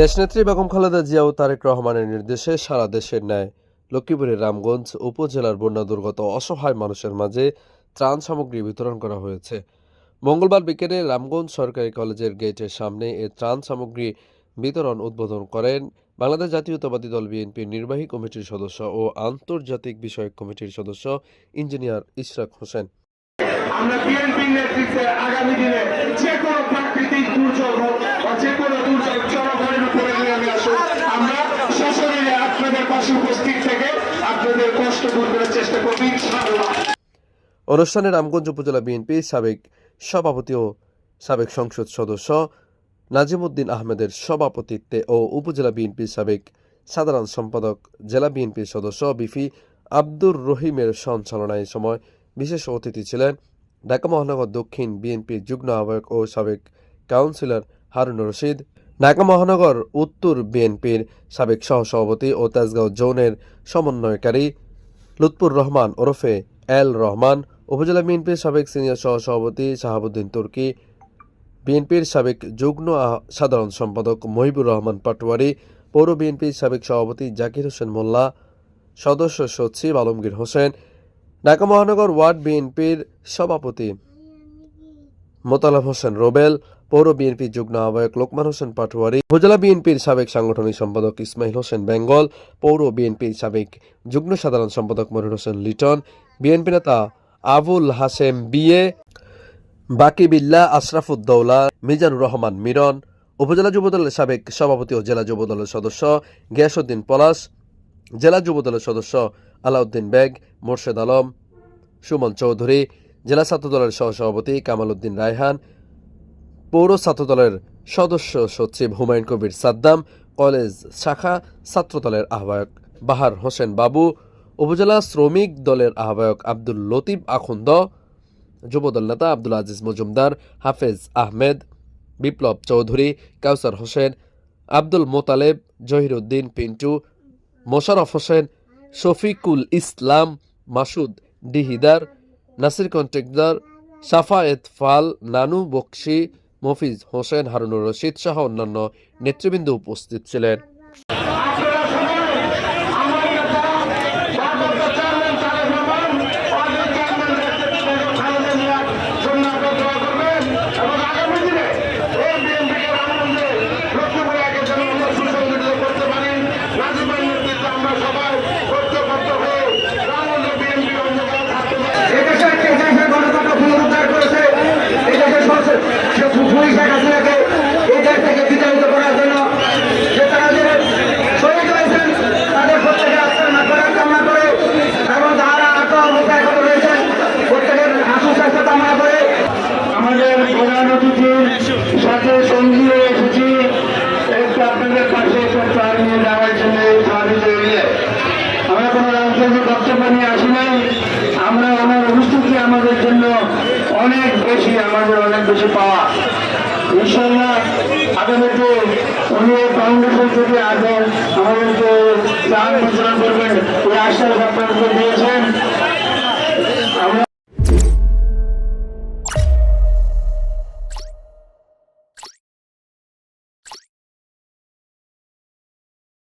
দেশনেত্রী বেগম খালেদা জিয়া ও তারেক রহমানের নির্দেশে সারা দেশের ন্যায় লক্ষ্মীপুরের রামগঞ্জ উপজেলার বন্যা দুর্গত অসহায় মানুষের মাঝে ত্রাণ সামগ্রী বিতরণ করা হয়েছে। মঙ্গলবার বিকেলে রামগঞ্জ সরকারি কলেজের গেটের সামনে এ ত্রাণ সামগ্রী বিতরণ উদ্বোধন করেন বাংলাদেশ জাতীয়তাবাদী দল বিএনপির নির্বাহী কমিটির সদস্য ও আন্তর্জাতিক বিষয়ক কমিটির সদস্য ইঞ্জিনিয়ার ইশরাক হোসেন। আমরা বিএনপি নেতৃত্বে আগামী দিনে আপনাদের পাশে উপস্থিত থেকে আপনাদের কষ্ট দূর করার চেষ্টা করব, ইনশাআল্লাহ। অনুষ্ঠানে রামগঞ্জ উপজেলা বিএনপি সাবেক সভাপতি ও সাবেক সংসদ সদস্য নাজিমুদ্দিন আহমেদের সভাপতিত্বে ও উপজেলা বিএনপির সাবেক সাধারণ সম্পাদক, জেলা বিএনপির সদস্য বিফি আব্দুর রহিমের সঞ্চালনায় সময় বিশেষ অতিথি ছিলেন ঢাকা মহানগর দক্ষিণ বিএনপির যুগ্ম আহ্বায়ক ও সাবেক কাউন্সিলর হারুন রশিদ ঢাকা মহানগর উত্তর বিএনপির সাবেক সহসভাপতি ও তেজগাঁও জোনের সমন্বয়কারী লুৎপুর রহমান ওরফে এল রহমান, উপজেলা বিএনপির সাবেক সিনিয়র সহসভাপতি শাহাবুদ্দিন তুর্কি, বিএনপির সাবেক যুগ্ম সাধারণ সম্পাদক মহিবুর রহমান পাটোয়ারি, পৌর বিএনপির সাবেক সভাপতি জাকির হোসেন মোল্লা, সদস্য সচিব আলমগীর হোসেন, ঢাকা মহানগর ওয়ার্ড বিএনপির সভাপতি মোতালাব হোসেন রোবেল পৌর বিএনপির যুগ্ম আহ্বায়ক লোকমান হোসেন পাটোয়ারি, উপজেলা বিএনপির সাবেক সাংগঠনিক সম্পাদক ইসমাইল হোসেন বেঙ্গল, পৌর বিএনপির সাবেক যুগ্ম সাধারণ সম্পাদক মনির হোসেন লিটন, বিএনপি নেতা আবুল হাসেম বিএ বাকিবিল্লা আশরাফুদ্দৌলা, মিজানুর রহমান মিরন, উপজেলা যুবদলের সাবেক সভাপতি ও জেলা যুবদলের সদস্য গিয়াসুদ্দিন পলাশ, জেলা যুবদলের সদস্য আলাউদ্দিন বেগ, মোর্শেদ আলম, সুমন চৌধুরী, জেলা ছাত্রদলের সহসভাপতি কামাল উদ্দিন রায়হান পৌর ছাত্রদলের সদস্য সচিব হুমায়ুন কবির সাদ্দাম, কলেজ শাখা ছাত্রদলের আহ্বায়ক বাহার হোসেন বাবু, উপজেলা শ্রমিক দলের আহ্বায়ক আব্দুল লতিফ আখুন্দ, যুবদল নেতা আব্দুল আজিজ মজুমদার, হাফেজ আহমেদ, বিপ্লব চৌধুরী, কাউসার হোসেন, আব্দুল মোতালেব, জহিরুদ্দিন পিন্টু, মোশারফ হোসেন, শফিকুল ইসলাম, মাসুদ ডিহিদার নাসির কন্ট্রাক্টর সাফায়েত ফাল, নানু বক্সি মফিজ হোসেন হারুনুর রশিদ সহ অন্যান্য নেতৃবৃন্দ উপস্থিত ছিলেন। কোনো বক্তব্য নিয়ে আসি নাই, আমরা ওনার অনুষ্ঠিতি আমাদের জন্য অনেক বেশি, আমাদের অনেক বেশি পাওয়া। ইনশাল্লাহ আগামীতে উনি ফাউন্ডেশন থেকে আসেন আমাদেরকে প্রাণ ঘোষণা করবেন। এই আশ্বাস আপনাদেরকে দিয়েছেন।